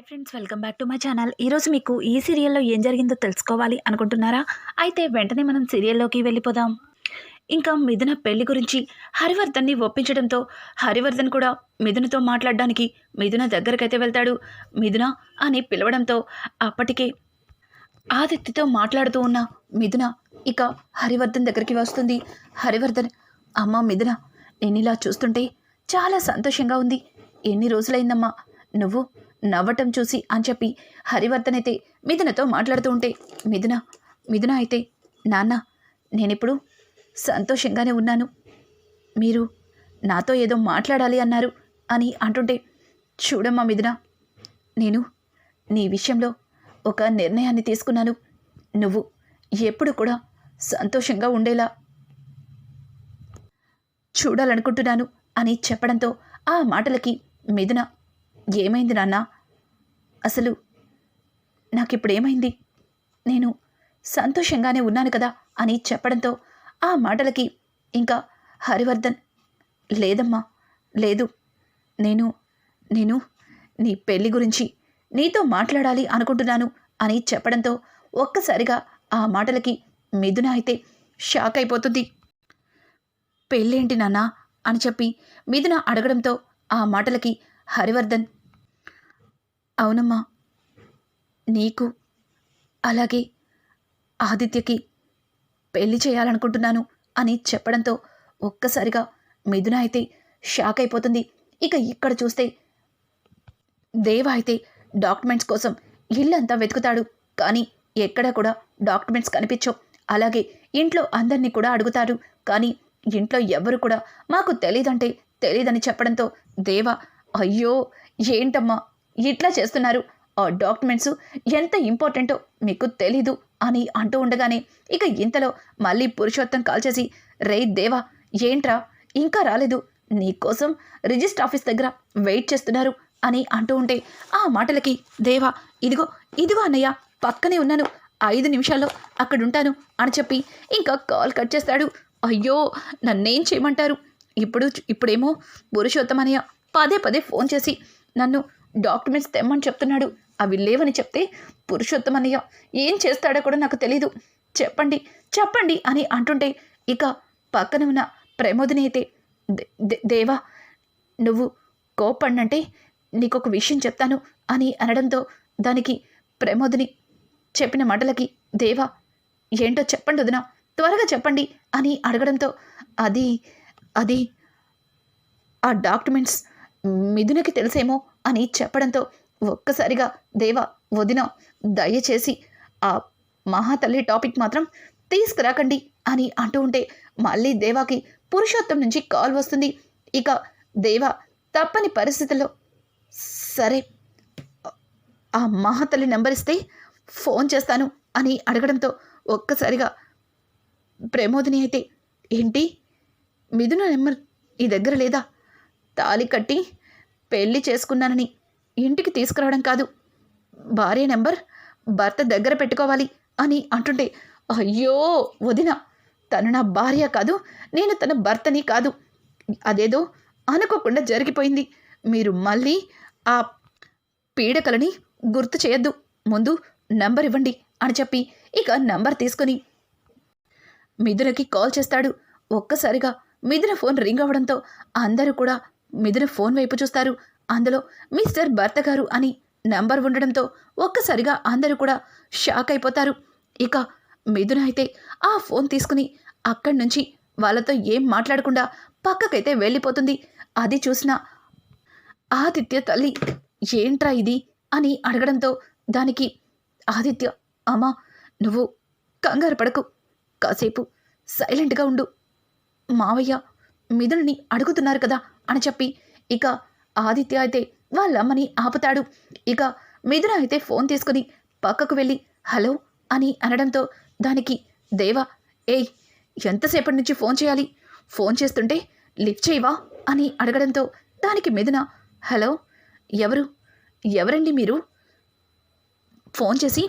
Hi friends welcome back to my channel. ఈరోజు మీకు ఈ సీరియల్లో ఏం జరిగిందో తెలుసుకోవాలి అనుకుంటున్నారా? అయితే వెంటనే మనం సీరియల్లోకి వెళ్ళిపోదాం. ఇంకా మిథున పెళ్ళి గురించి హరివర్ధన్ని ఒప్పించడంతో హరివర్ధన్ కూడా మిథునతో మాట్లాడడానికి మిథున దగ్గరకైతే వెళ్తాడు. మిథున అని పిలవడంతో అప్పటికే ఆదిత్యతో మాట్లాడుతూ ఉన్న మిథున ఇక హరివర్ధన్ దగ్గరికి వస్తుంది. హరివర్ధన్ అమ్మ మిథున నేను ఇలా చూస్తుంటే చాలా సంతోషంగా ఉంది. ఎన్ని రోజులైందమ్మా? నువ్వు నవ్వటం చూసి అని చెప్పి హరివర్ధన్ అయితే మిథునతో మాట్లాడుతూ ఉంటే మిథున మిథున అయితే నాన్న నేనిప్పుడు సంతోషంగానే ఉన్నాను. మీరు నాతో ఏదో మాట్లాడాలి అన్నారు అని అంటుంటే చూడమ్మా మిథున నేను నీ విషయంలో ఒక నిర్ణయాన్ని తీసుకున్నాను. నువ్వు ఎప్పుడు కూడా సంతోషంగా ఉండేలా చూడాలనుకుంటున్నాను అని చెప్పడంతో ఆ మాటలకి మిథున ఏమైంది నాన్న? అసలు నాకిప్పుడేమైంది? నేను సంతోషంగానే ఉన్నాను కదా అని చెప్పడంతో ఆ మాటలకి ఇంకా హరివర్ధన్ లేదమ్మా లేదు. నేను నేను నీ పెళ్ళి గురించి నీతో మాట్లాడాలి అనుకుంటున్నాను అని చెప్పడంతో ఒక్కసారిగా ఆ మాటలకి మిథున అయితే షాక్ అయిపోతుంది. పెళ్ళేంటి నాన్నా అని చెప్పి మిథున అడగడంతో ఆ మాటలకి హరివర్ధన్ అవునమ్మా. నీకు అలాగే ఆదిత్యకి పెళ్ళి చేయాలనుకుంటున్నాను అని చెప్పడంతో ఒక్కసారిగా మిథున అయితే షాక్ అయిపోతుంది. ఇక ఇక్కడ చూస్తే దేవ అయితే డాక్యుమెంట్స్ కోసం ఇల్లంతా వెతుకుతాడు. కానీ ఎక్కడా కూడా డాక్యుమెంట్స్ కనిపించవు. అలాగే ఇంట్లో అందరినీ కూడా అడుగుతారు కానీ ఇంట్లో ఎవరు కూడా మాకు తెలీదంటే తెలీదని చెప్పడంతో దేవ అయ్యో ఏంటమ్మా? ఇట్లా చేస్తున్నారు. ఆ డాక్యుమెంట్స్ ఎంత ఇంపార్టెంటో మీకు తెలీదు అని అంటూ ఉండగానే ఇక ఇంతలో మళ్ళీ పురుషోత్తం కాల్ చేసి రే దేవా ఏంట్రా? ఇంకా రాలేదు. నీకోసం రిజిస్టర్ ఆఫీస్ దగ్గర వెయిట్ చేస్తున్నారు అని అంటూ ఉంటే ఆ మాటలకి దేవా ఇదిగో ఇదిగో అన్నయ్య పక్కనే ఉన్నాను. ఐదు నిమిషాల్లో అక్కడుంటాను అని చెప్పి ఇంకా కాల్ కట్ చేస్తాడు. అయ్యో నన్నేం చేయమంటారు? ఇప్పుడు ఇప్పుడేమో పురుషోత్తమనయ్య పదే పదే ఫోన్ చేసి నన్ను డాక్యుమెంట్స్ తెమ్మని చెప్తున్నాడు. అవి లేవని చెప్తే పురుషోత్తమన్నయ్య ఏం చేస్తాడో కూడా నాకు తెలీదు. చెప్పండి చెప్పండి అని అంటుంటే ఇక పక్కన ఉన్న ప్రమోదిని అయితే దేవా నువ్వు కోపడినంటే నీకు ఒక విషయం చెప్తాను అని అనడంతో దానికి ప్రమోదిని చెప్పిన మాటలకి దేవా ఏంటో చెప్పండి వదిన త్వరగా చెప్పండి అని అడగడంతో అది అది ఆ డాక్యుమెంట్స్ మిథునకి తెలిసేమో అని చెప్పడంతో ఒక్కసారిగా దేవా వదిన దయచేసి ఆ మహాతల్లి టాపిక్ మాత్రం తీసుకురాకండి అని అంటూ ఉంటే మళ్ళీ దేవాకి పురుషోత్తం నుంచి కాల్ వస్తుంది. ఇక దేవ తప్పని పరిస్థితుల్లో సరే ఆ మహాతల్లి నెంబర్ ఇస్తే ఫోన్ చేస్తాను అని అడగడంతో ఒక్కసారిగా ప్రమోదిని అయితే ఏంటి? మిథున నెంబర్ ఈ దగ్గర లేదా? తాలి కట్టి పెళ్ళి చేసుకున్నానని ఇంటికి తీసుకురావడం కాదు. భార్య నెంబర్ భర్త దగ్గర పెట్టుకోవాలి అని అంటుంటే అయ్యో వదిన తను నా భార్య కాదు నేను తన భర్తని కాదు. అదేదో అనుకోకుండా జరిగిపోయింది. మీరు మళ్ళీ ఆ పీడకలని గుర్తు చేయొద్దు. ముందు నంబర్ ఇవ్వండి అని చెప్పి ఇక నంబర్ తీసుకొని మిథునకి కాల్ చేస్తాడు. ఒక్కసారిగా మిథున ఫోన్ రింగ్ అవ్వడంతో అందరూ కూడా మిథున ఫోన్ వైపు చూస్తారు. అందులో మిస్టర్ భర్త గారు అని నంబర్ ఉండడంతో ఒక్కసారిగా అందరూ కూడా షాక్ అయిపోతారు. ఇక మిథున అయితే ఆ ఫోన్ తీసుకుని అక్కడి నుంచి వాళ్ళతో ఏం మాట్లాడకుండా పక్కకైతే వెళ్ళిపోతుంది. అది చూసిన ఆదిత్య తల్లి ఏంట్రా ఇది? అని అడగడంతో దానికి ఆదిత్య అమ్మా నువ్వు కంగారు పడకు. కాసేపు సైలెంట్గా ఉండు. మావయ్య మిథునని అడుగుతున్నారు కదా అని చెప్పి ఇక ఆదిత్య అయితే వాళ్ళమ్మని ఆపుతాడు. ఇక మిథున అయితే ఫోన్ తీసుకుని పక్కకు వెళ్ళి హలో అని అనడంతో దానికి దేవా ఏయ్ ఎంతసేపటి నుంచి ఫోన్ చేయాలి? ఫోన్ చేస్తుంటే లిఫ్ట్ చేయవా? అని అడగడంతో దానికి మిథున హలో ఎవరు? ఎవరండి మీరు? ఫోన్ చేసి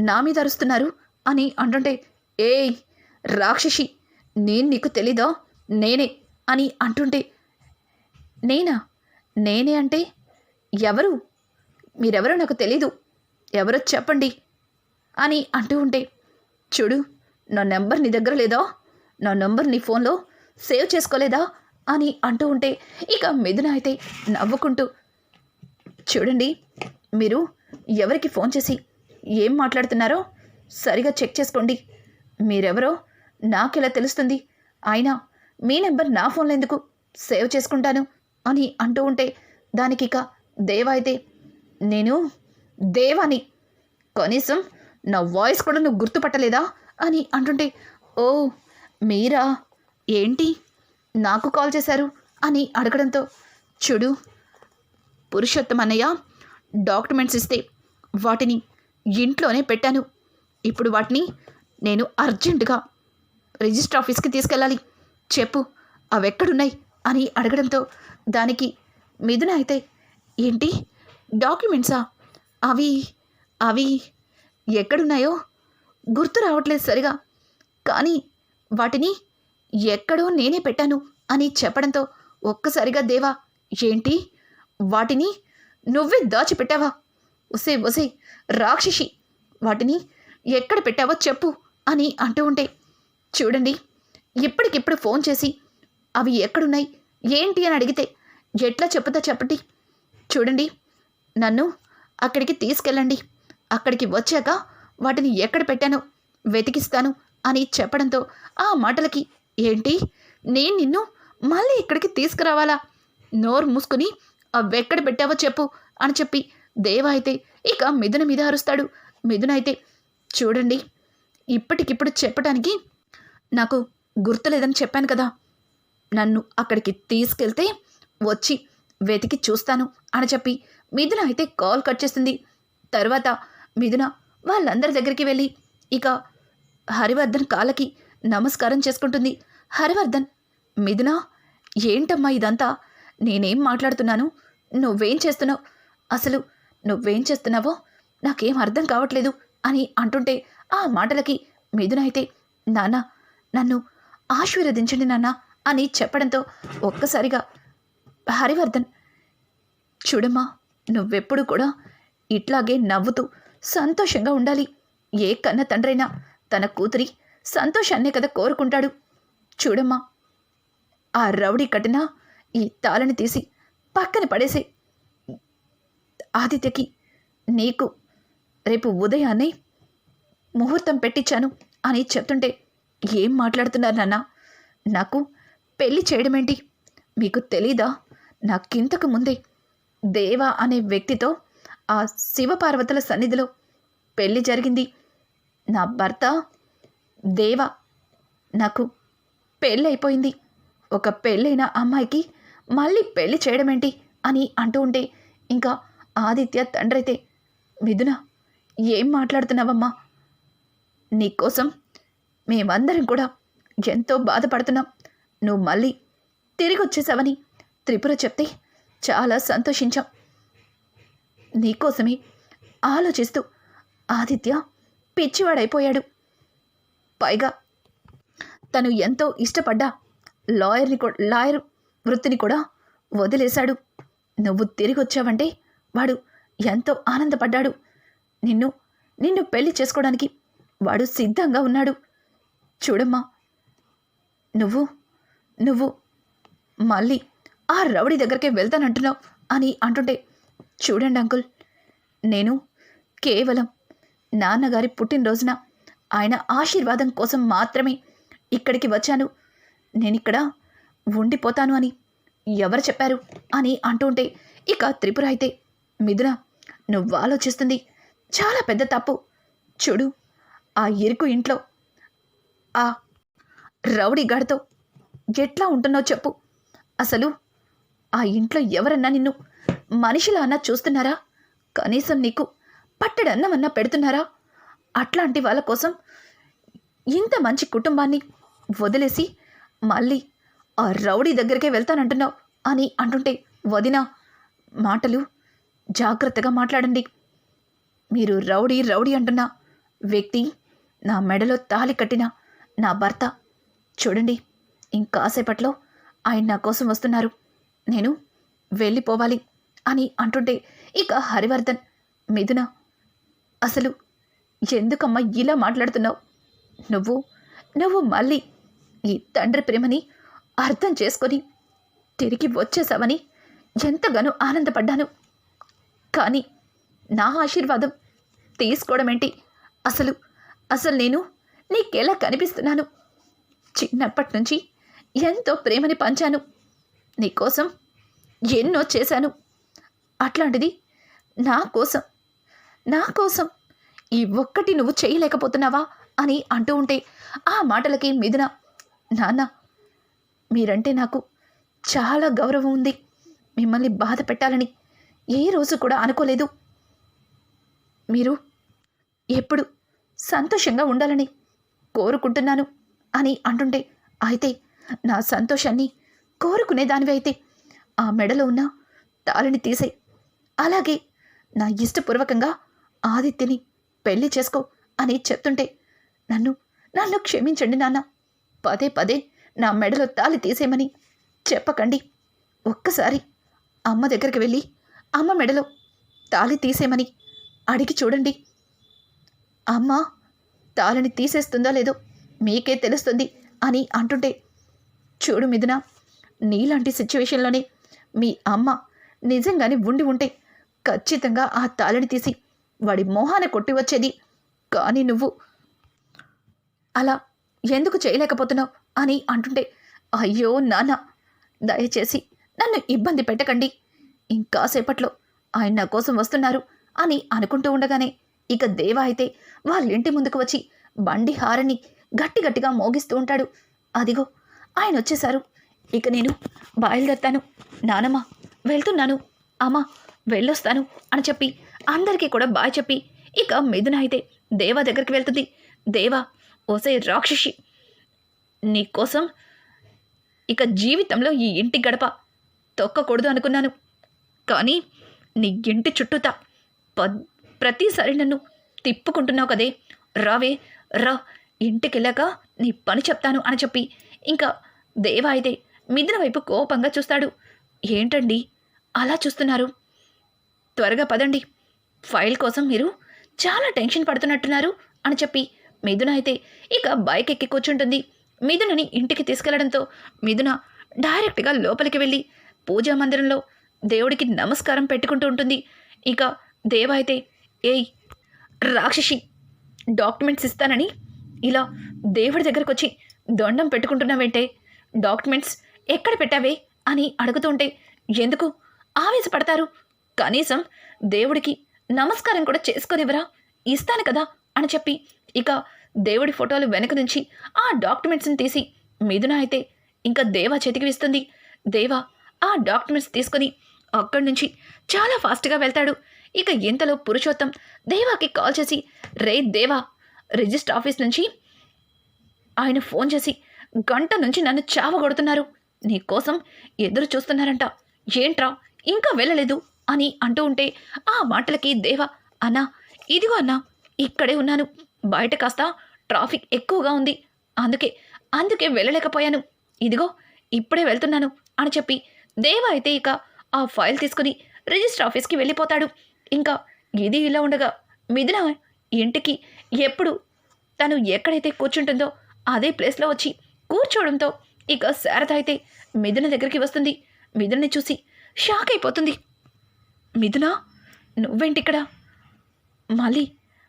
నా మీద అరుస్తున్నారు? అని అంటుంటే ఏయ్ రాక్షసి నేను నీకు తెలీదా? నేనే అని అంటుంటే నేనా? నేనే అంటే ఎవరు? మీరెవరో నాకు తెలీదు. ఎవరో చెప్పండి అని అంటూ ఉంటే చూడు నా నెంబర్ నీ దగ్గర లేదా? నా నెంబర్ నీ ఫోన్లో సేవ్ చేసుకోలేదా? అని అంటూ ఉంటే ఇక మిథున అయితే నవ్వుకుంటూ చూడండి మీరు ఎవరికి ఫోన్ చేసి ఏం మాట్లాడుతున్నారో సరిగా చెక్ చేసుకోండి. మీరెవరో నాకెలా తెలుస్తుంది? అయినా మీ నెంబర్ నా ఫోన్లో ఎందుకు సేవ్ చేసుకుంటాను? అని అంటూ ఉంటే దానికిక దేవ అయితే నేను దేవాని. కనీసం నా వాయిస్ కూడా నువ్వు గుర్తుపట్టలేదా? అని అంటుంటే ఓ మీరా? ఏంటి? నాకు కాల్ చేశారు? అని అడగడంతో చూడు పురుషోత్తం అన్నయ్య డాక్యుమెంట్స్ ఇస్తే వాటిని ఇంట్లోనే పెట్టాను. ఇప్పుడు వాటిని నేను అర్జెంటుగా రిజిస్టర్ ఆఫీస్కి తీసుకెళ్ళాలి. చెప్పు అవి ఎక్కడున్నాయి? అని అడగడంతో దానికి మిథున అయితే ఏంటి? డాక్యుమెంట్సా? అవి అవి ఎక్కడున్నాయో గుర్తు రావట్లేదు సరిగా. కానీ వాటిని ఎక్కడో నేనే పెట్టాను అని చెప్పడంతో ఒక్కసారిగా దేవా ఏంటి? వాటిని నువ్వే దాచిపెట్టావా? ఒసే ఒసే రాక్షసి వాటిని ఎక్కడ పెట్టావో చెప్పు అని అంటూ ఉంటే చూడండి ఇప్పటికిప్పుడు ఫోన్ చేసి అవి ఎక్కడున్నాయి? ఏంటి అని అడిగితే ఎట్లా చెప్పుతా చెప్పండి. చూడండి నన్ను అక్కడికి తీసుకెళ్ళండి. అక్కడికి వచ్చాక వాటిని ఎక్కడ పెట్టానో వెతికిస్తాను అని చెప్పడంతో ఆ మాటలకి ఏంటి? నేను నిన్ను మళ్ళీ ఇక్కడికి తీసుకురావాలా? నోరు మూసుకుని అవెక్కడ పెట్టావో చెప్పు అని చెప్పి దేవ అయితే ఇక మిథున మీద అరుస్తాడు. మిథున అయితే చూడండి ఇప్పటికిప్పుడు చెప్పడానికి నాకు గుర్తులేదని చెప్పాను కదా. నన్ను అక్కడికి తీసుకెళ్తే వచ్చి వెతికి చూస్తాను అని చెప్పి మిథున అయితే కాల్ కట్ చేస్తుంది. తర్వాత మిథున వాళ్ళందరి దగ్గరికి వెళ్ళి ఇక హరివర్ధన్ కాళ్ళకి నమస్కారం చేసుకుంటుంది. హరివర్ధన్ మిథున ఏంటమ్మా ఇదంతా? నేనేం మాట్లాడుతున్నాను? నువ్వేం చేస్తున్నావు? అసలు నువ్వేం చేస్తున్నావో? నాకేం అర్థం కావట్లేదు అని అంటుంటే ఆ మాటలకి మిథున అయితే నాన్న నన్ను ఆశీర్వదించండి నాన్న అని చెప్పడంతో ఒక్కసారిగా హరివర్ధన్ చూడమ్మా నువ్వెప్పుడు కూడా ఇట్లాగే నవ్వుతూ సంతోషంగా ఉండాలి. ఏ కన్న తండ్రైనా తన కూతురి సంతోషాన్నే కదా కోరుకుంటాడు. చూడమ్మా ఆ రౌడీ కటిన ఈ తాళని తీసి పక్కన పడేసే ఆదిత్యకి నీకు రేపు ఉదయాన్నే ముహూర్తం పెట్టించాను అని చెప్తుంటే ఏం మాట్లాడుతున్నారు నాన్న? నాకు పెళ్ళి చేయడమేంటి? మీకు తెలీదా? నాకింతకు ముందే దేవా అనే వ్యక్తితో ఆ శివపార్వతుల సన్నిధిలో పెళ్ళి జరిగింది. నా భర్త దేవ నాకు పెళ్ళైపోయింది. ఒక పెళ్ళైన అమ్మాయికి మళ్ళీ పెళ్ళి చేయడమేంటి అని అంటూ ఉంటే ఇంకా ఆదిత్య తండ్రైతే మిథున ఏం మాట్లాడుతున్నావమ్మా? నీకోసం మేమందరం కూడా ఎంతో బాధపడుతున్నాం. నువ్వు మళ్ళీ తిరిగి వచ్చేసావని త్రిపుర చెప్తే చాలా సంతోషించాం. నీకోసమే ఆలోచిస్తూ ఆదిత్య పిచ్చివాడైపోయాడు. పైగా తను ఎంతో ఇష్టపడ్డా లాయర్ని లాయర్ వృత్తిని కూడా వదిలేశాడు. నువ్వు తిరిగి వచ్చావంటే వాడు ఎంతో ఆనందపడ్డాడు. నిన్ను నిన్ను పెళ్ళి చేసుకోవడానికి వాడు సిద్ధంగా ఉన్నాడు. చూడమ్మా నువ్వు నువ్వు మళ్ళీ ఆ రౌడీ దగ్గరికి వెళ్తానంటున్నావు అని అంటుంటే చూడండి అంకుల్ నేను కేవలం నాన్నగారి పుట్టినరోజున ఆయన ఆశీర్వాదం కోసం మాత్రమే ఇక్కడికి వచ్చాను. నేను ఇక్కడ ఉండిపోతాను అని ఎవరు చెప్పారు? అని అంటుంటే ఇక త్రిపుర అయితే మిథున నువ్వు ఆలోచిస్తుంది చాలా పెద్ద తప్పు. చూడు ఆ ఇరుకు ఇంట్లో ఆ రౌడీ గడతో ఎట్లా ఉంటున్నావు చెప్పు. అసలు ఆ ఇంట్లో ఎవరన్నా నిన్ను మనిషిలా అన్నా చూస్తున్నారా? కనీసం నీకు పట్టడన్నమన్నా పెడుతున్నారా? అట్లాంటి వాళ్ళ కోసం ఇంత మంచి కుటుంబాన్ని వదిలేసి మళ్ళీ ఆ రౌడీ దగ్గరికే వెళ్తానంటున్నావు అని అంటుంటే వదిన మాటలు జాగ్రత్తగా మాట్లాడండి. మీరు రౌడీ రౌడీ అంటున్న వ్యక్తి నా మెడలో తాలి కట్టిన నా భర్త. చూడండి. ఇంకాసేపట్లో ఆయన నా కోసం వస్తున్నారు. నేను వెళ్ళిపోవాలి అని అంటుంటే ఇక హరివర్ధన్ మిథున అసలు ఎందుకమ్మా ఇలా మాట్లాడుతున్నావు? నువ్వు నువ్వు మళ్ళీ ఈ తండ్రి ప్రేమని అర్థం చేసుకొని తిరిగి వచ్చేసావని ఎంతగానో ఆనందపడ్డాను. కానీ నా ఆశీర్వాదం తీసుకోవడం ఏంటి? అసలు అసలు నేను నీకెలా కనిపిస్తున్నాను? చిన్నప్పటి నుంచి ఎంతో ప్రేమని పంచాను. నీకోసం ఎన్నో చేశాను. అట్లాంటిది నా కోసం నా కోసం ఈ ఒక్కటి నువ్వు చేయలేకపోతున్నావా అని అంటూ ఉంటే ఆ మాటలకి మిథున నాన్న మీరంటే నాకు చాలా గౌరవం ఉంది. మిమ్మల్ని బాధ పెట్టాలని ఏ రోజు కూడా అనుకోలేదు. మీరు ఎప్పుడు సంతోషంగా ఉండాలని కోరుకుంటున్నాను అని అంటుంటే అయితే నా సంతోషాన్ని కోరుకునేదానివి అయితే ఆ మెడలో ఉన్న తాళిని తీసే అలాగే నా ఇష్టపూర్వకంగా ఆదిత్యని పెళ్ళి చేసుకో అని చెప్తుంటే నన్ను నన్ను క్షమించండి నాన్న. పదే పదే నా మెడలో తాళి తీసేయమని చెప్పకండి. ఒక్కసారి అమ్మ దగ్గరికి వెళ్ళి అమ్మ మెడలో తాళి తీసేయమని అడిగి చూడండి. అమ్మ తాళిని తీసేస్తుందో లేదో మీకే తెలుస్తుంది అని అంటుంటే చూడు మిథున నీలాంటి సిచ్యువేషన్లోనే మీ అమ్మ నిజంగానే ఉండి ఉంటే ఖచ్చితంగా ఆ తాళిని తీసి వాడి మొహాన కొట్టి వచ్చేది. కానీ నువ్వు అలా ఎందుకు చేయలేకపోతున్నావు అని అంటుంటే అయ్యో నాన్న దయచేసి నన్ను ఇబ్బంది పెట్టకండి. ఇంకాసేపట్లో ఆయన నా కోసం వస్తున్నారు అని అనుకుంటూ ఉండగానే ఇక దేవ అయితే వాళ్ళింటి ముందుకు వచ్చి బండి హారని గట్టి గట్టిగా మోగిస్తూ ఉంటాడు. అదిగో ఆయన వచ్చేశారు ఇక నేను బయలుదేరుతాను. నానమ్మ వెళ్తున్నాను. అమ్మ వెళ్ళొస్తాను అని చెప్పి అందరికీ కూడా బాయ్ చెప్పి ఇక మిథున అయితే దేవా దగ్గరికి వెళ్తుంది. దేవా ఓసే రాక్షసి నీకోసం ఇక జీవితంలో ఈ ఇంటి గడప తొక్కకూడదు అనుకున్నాను. కానీ నీ ఇంటి చుట్టూతా ప ప్రతిసారి నన్ను తిప్పుకుంటున్నావు కదే. రావే రా ఇంటికి వెళ్ళాక నీ పని చెప్తాను అని చెప్పి ఇంకా దేవ అయితే మిథున వైపు కోపంగా చూస్తాడు. ఏంటండి? అలా చూస్తున్నారు. త్వరగా పదండి. ఫైల్ కోసం మీరు చాలా టెన్షన్ పడుతున్నట్టున్నారు అని చెప్పి మిథున అయితే ఇక బైక్ ఎక్కి కూర్చుంటుంది. మిథునని ఇంటికి తీసుకెళ్ళడంతో మిథున డైరెక్ట్గా లోపలికి వెళ్ళి పూజా మందిరంలో దేవుడికి నమస్కారం పెట్టుకుంటూ ఉంటుంది. ఇక దేవ అయితే ఏయ్ రాక్షసి డాక్యుమెంట్స్ ఇస్తానని. ఇలా దేవుడి దగ్గరకు వచ్చి దొండం పెట్టుకుంటున్నావేంటే? డాక్యుమెంట్స్ ఎక్కడ పెట్టావే? అని అడుగుతుంటే ఎందుకు? ఆవేశపడతారు. కనీసం దేవుడికి నమస్కారం కూడా చేసుకొనివ్వరా? ఇస్తాను కదా అని చెప్పి ఇక దేవుడి ఫోటోలు వెనక నుంచి ఆ డాక్యుమెంట్స్ని తీసి మిథున అయితే ఇంకా దేవా చేతికి ఇస్తుంది. దేవా ఆ డాక్యుమెంట్స్ తీసుకొని అక్కడి నుంచి చాలా ఫాస్ట్గా వెళ్తాడు. ఇక ఇంతలో పురుషోత్తం దేవాకి కాల్ చేసి రే దేవా రిజిస్టర్ ఆఫీస్ నుంచి ఆయన ఫోన్ చేసి గంట నుంచి నన్ను చావగొడుతున్నారు. నీ కోసం ఎదురు చూస్తున్నారంట. ఏంట్రా? ఇంకా వెళ్ళలేదు అని అంటూ ఉంటే ఆ మాటలకి దేవ అన్నా ఇదిగో అన్నా ఇక్కడే ఉన్నాను. బయట కాస్త ట్రాఫిక్ ఎక్కువగా ఉంది. అందుకే అందుకే వెళ్ళలేకపోయాను. ఇదిగో ఇప్పుడే వెళ్తున్నాను అని చెప్పి దేవ అయితే ఇక ఆ ఫైల్ తీసుకుని రిజిస్టర్ ఆఫీస్కి వెళ్ళిపోతాడు. ఇంకా ఇది ఇలా ఉండగా మిథున ఇంటికి ఎప్పుడు తను ఎక్కడైతే కూర్చుంటుందో అదే ప్లేస్లో వచ్చి కూర్చోవడంతో ఇక శారద అయితే మిథున దగ్గరికి వస్తుంది. మిథునని చూసి షాక్ అయిపోతుంది. మిథున నువ్వేంటిక్కడ? మళ్ళీ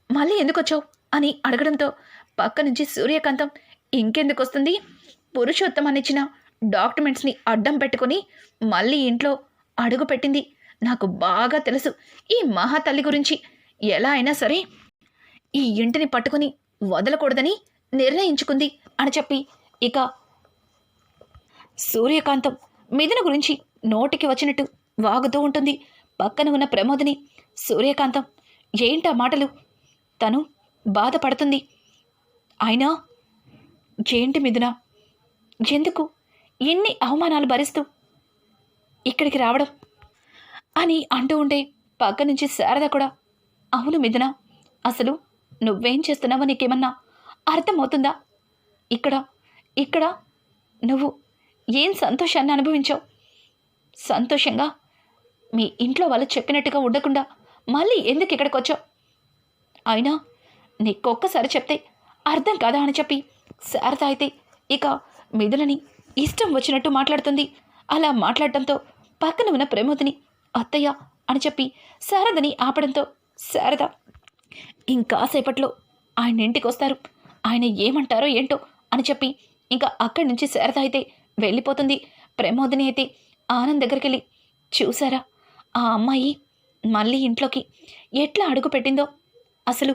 మళ్ళీ ఎందుకు వచ్చావు అని అడగడంతో పక్క నుంచి సూర్యకాంతం ఇంకెందుకు వస్తుంది? పురుషోత్తం అనిచ్చిన డాక్యుమెంట్స్ని అడ్డం పెట్టుకొని మళ్ళీ ఇంట్లో అడుగు పెట్టింది. నాకు బాగా తెలుసు ఈ మహాతల్లి గురించి. ఎలా అయినా సరే ఈ ఇంటిని పట్టుకొని వదలకూడదని నిర్ణయించుకుంది అని చెప్పి ఇక సూర్యకాంతం మిథున గురించి నోటికి వచ్చినట్టు వాగుతూ ఉంటుంది. పక్కన ఉన్న ప్రమోదిని సూర్యకాంతం ఏంటా మాటలు? తను బాధపడుతుంది. అయినా ఏంటి మిథున? ఎందుకు ఎన్ని అవమానాలు భరిస్తూ ఇక్కడికి రావడం? అని అంటూ ఉంటే పక్క నుంచి శారద కూడా అవును మిథున అసలు నువ్వేం చేస్తున్నావో నీకేమన్నా అర్థమవుతుందా? ఇక్కడ ఇక్కడ నువ్వు ఏం సంతోషాన్ని అనుభవించావు? సంతోషంగా మీ ఇంట్లో వాళ్ళు చెప్పినట్టుగా ఉండకుండా మళ్ళీ ఎందుకు ఇక్కడికి వచ్చావు అయినా నీకొక్కసారి చెప్తే అర్థం కాదా అని చెప్పి శారద అయితే ఇక మిథులని ఇష్టం వచ్చినట్టు మాట్లాడుతుంది. అలా మాట్లాడటంతో పక్కన ఉన్న ప్రమోదిని అత్తయ్య అని చెప్పి శారదని ఆపడంతో శారద ఇంకాసేపట్లో ఆయన ఇంటికి వస్తారు ఆయన ఏమంటారో ఏంటో అని చెప్పి ఇంకా అక్కడి నుంచి శారద అయితే వెళ్ళిపోతుంది. ప్రమోదిని అయితే ఆనంద్ దగ్గరికి వెళ్ళి చూసారా ఆ అమ్మాయి మళ్ళీ ఇంట్లోకి ఎట్లా అడుగు పెట్టిందో? అసలు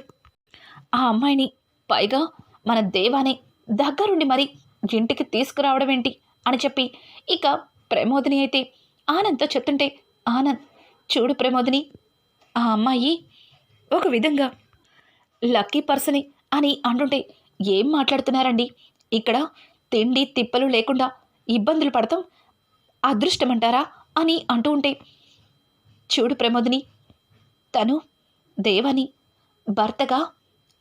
ఆ అమ్మాయిని పైగా మన దేవానే దగ్గరుండి మరి ఇంటికి తీసుకురావడం ఏంటి? అని చెప్పి ఇక ప్రమోదిని అయితే ఆనంద్తో చెప్తుంటే ఆనంద్ చూడు ప్రమోదిని ఆ అమ్మాయి ఒక విధంగా లక్కీ పర్సని అని అంటుంటే ఏం మాట్లాడుతున్నారండి? ఇక్కడ తిండి తిప్పలు లేకుండా ఇబ్బందులు పడతాం. అదృష్టమంటారా? అని అంటూ ఉంటే చూడు ప్రమోదిని తను దేవని భర్తగా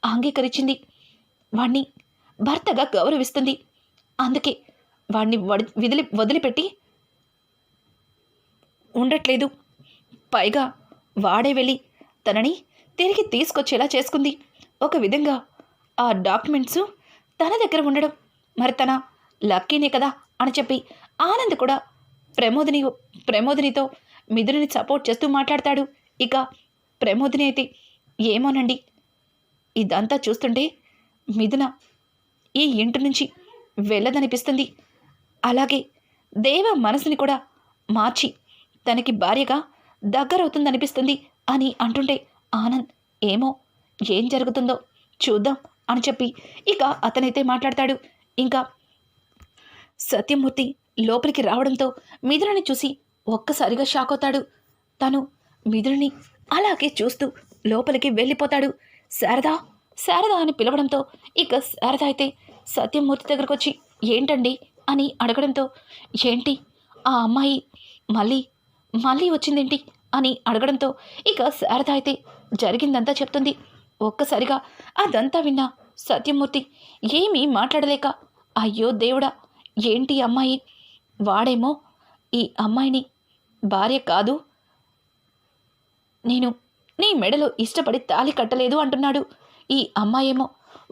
అంగీకరించింది. వాణ్ణి భర్తగా గౌరవిస్తుంది. అందుకే వాణ్ణి వడి విదిలి వదిలిపెట్టి ఉండట్లేదు. పైగా వాడే వెళ్ళి తనని తిరిగి తీసుకొచ్చేలా చేసుకుంది. ఒక విధంగా ఆ డాక్యుమెంట్స్ తన దగ్గర ఉండడం. మరి తన లక్కీనే కదా అని చెప్పి ఆనంద్ కూడా ప్రమోదిని ప్రమోదినితో మిథుని సపోర్ట్ చేస్తూ మాట్లాడతాడు. ఇక ప్రమోదిని అయితే ఏమోనండి? ఇదంతా చూస్తుంటే మిథున ఈ ఇంటి నుంచి వెళ్ళదనిపిస్తుంది. అలాగే దేవ మనసుని కూడా మార్చి తనకి భార్యగా దగ్గరవుతుందనిపిస్తుంది అని అంటుంటే ఆనంద్ ఏమో ఏం జరుగుతుందో చూద్దాం. అని చెప్పి ఇక అతనైతే మాట్లాడతాడు. ఇంకా సత్యమూర్తి లోపలికి రావడంతో మిథునని చూసి ఒక్కసారిగా షాక్ అవుతాడు. తను మిథునని అలాగే చూస్తూ లోపలికి వెళ్ళిపోతాడు. శారదా శారదా అని పిలవడంతో ఇక శారద అయితే సత్యమూర్తి దగ్గరకు వచ్చి ఏంటండి? అని అడగడంతో ఏంటి? ఆ అమ్మాయి మళ్ళీ మళ్ళీ వచ్చిందేంటి? అని అడగడంతో ఇక శారద అయితే జరిగిందంతా చెప్తుంది. ఒక్కసారిగా అదంతా విన్నా సత్యమూర్తి ఏమీ మాట్లాడలేక అయ్యో దేవుడా ఏంటి అమ్మాయి? వాడేమో ఈ అమ్మాయిని భార్య కాదు. నేను నీ మెడలో ఇష్టపడి తాలి కట్టలేదు అంటున్నాడు. ఈ అమ్మాయేమో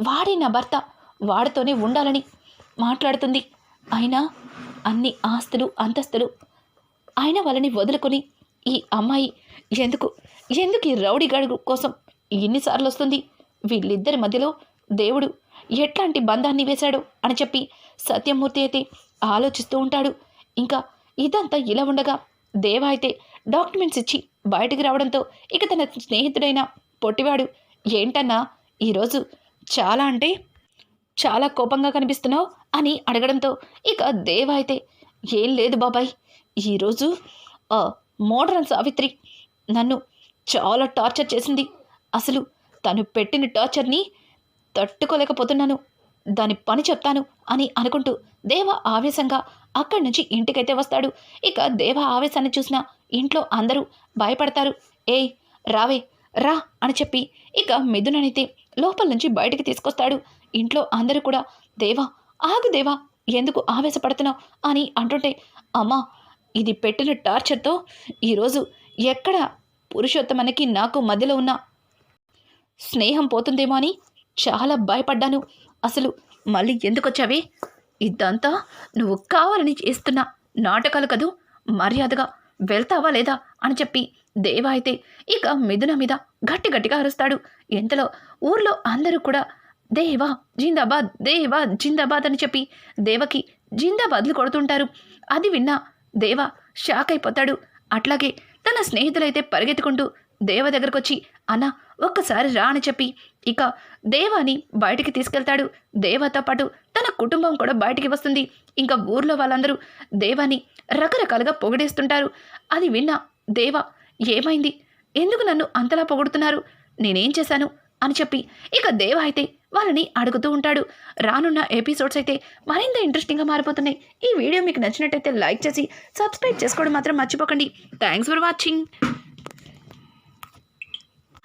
వాడే నా భర్త వాడితోనే ఉండాలని మాట్లాడుతుంది. అయినా అన్ని ఆస్తులు అంతస్తులు ఆయన వాళ్ళని వదులుకొని ఈ అమ్మాయి ఎందుకు ఎందుకు ఈ రౌడీ గడుగు కోసం ఎన్నిసార్లు వస్తుంది వీళ్ళిద్దరి మధ్యలో దేవుడు ఎట్లాంటి బంధాన్ని వేశాడు? అని చెప్పి సత్యమూర్తి అయితే ఆలోచిస్తూ ఉంటాడు. ఇంకా ఇదంతా ఇలా ఉండగా దేవ అయితే డాక్యుమెంట్స్ ఇచ్చి బయటికి రావడంతో ఇక తన స్నేహితుడైన పొట్టివాడు ఏంటన్నా ఈరోజు చాలా అంటే చాలా కోపంగా కనిపిస్తున్నావు? అని అడగడంతో ఇక దేవ అయితే ఏం లేదు బాబాయ్ ఈరోజు ఆ మోడరన్ సావిత్రి నన్ను చాలా టార్చర్ చేసింది. అసలు తను పెట్టిన టార్చర్ని తట్టుకోలేకపోతున్నాను. దాని పని చెప్తాను అని అనుకుంటూ దేవ ఆవేశంగా అక్కడి నుంచి ఇంటికైతే వస్తాడు. ఇక దేవ ఆవేశాన్ని చూసిన ఇంట్లో అందరూ భయపడతారు. ఏయ్ రావే రా అని చెప్పి ఇక మిథుననైతే లోపల నుంచి బయటికి తీసుకొస్తాడు. ఇంట్లో అందరూ కూడా దేవా ఆగు దేవా ఎందుకు ఆవేశపడుతున్నావు అని అంటుంటే అమ్మా ఇది పెట్టిన టార్చర్తో ఈరోజు ఎక్కడ పురుషోత్తమనికి నాకు మధ్యలో ఉన్న స్నేహం పోతుందేమో అని చాలా భయపడ్డాను. అసలు మళ్ళీ ఎందుకు వచ్చావే? ఇదంతా నువ్వు కావాలని చేస్తున్న నాటకాలు కదూ? మర్యాదగా వెళ్తావా లేదా? అని చెప్పి దేవ అయితే ఇక మిథున మీద గట్టి గట్టిగా అరుస్తాడు. ఇంతలో ఊర్లో అందరూ కూడా దేవా జిందాబాద్ దేవా జిందాబాద్ అని చెప్పి దేవకి జిందాబాద్లు కొడుతుంటారు. అది విన్నా దేవ షాక్ అయిపోతాడు. అట్లాగే తన స్నేహితులైతే పరిగెత్తుకుంటూ దేవ దగ్గరకు వచ్చి అన్న ఒక్కసారి రా అని చెప్పి ఇక దేవాని బయటికి తీసుకెళ్తాడు. దేవతో పాటు తన కుటుంబం కూడా బయటికి వస్తుంది. ఇంకా ఊర్లో వాళ్ళందరూ దేవాని రకరకాలుగా పొగిడేస్తుంటారు. అది విన్న దేవ ఏమైంది? ఎందుకు నన్ను అంతలా పొగుడుతున్నారు? నేనేం చేశాను? అని చెప్పి ఇక దేవ అయితే వాళ్ళని అడుగుతూ ఉంటాడు. రానున్న ఎపిసోడ్స్ అయితే మరింత ఇంట్రెస్టింగ్గా మారిపోతున్నాయి. ఈ వీడియో మీకు నచ్చినట్టయితే లైక్ చేసి సబ్స్క్రైబ్ చేసుకోవడం మాత్రం మర్చిపోకండి. Thanks for watching.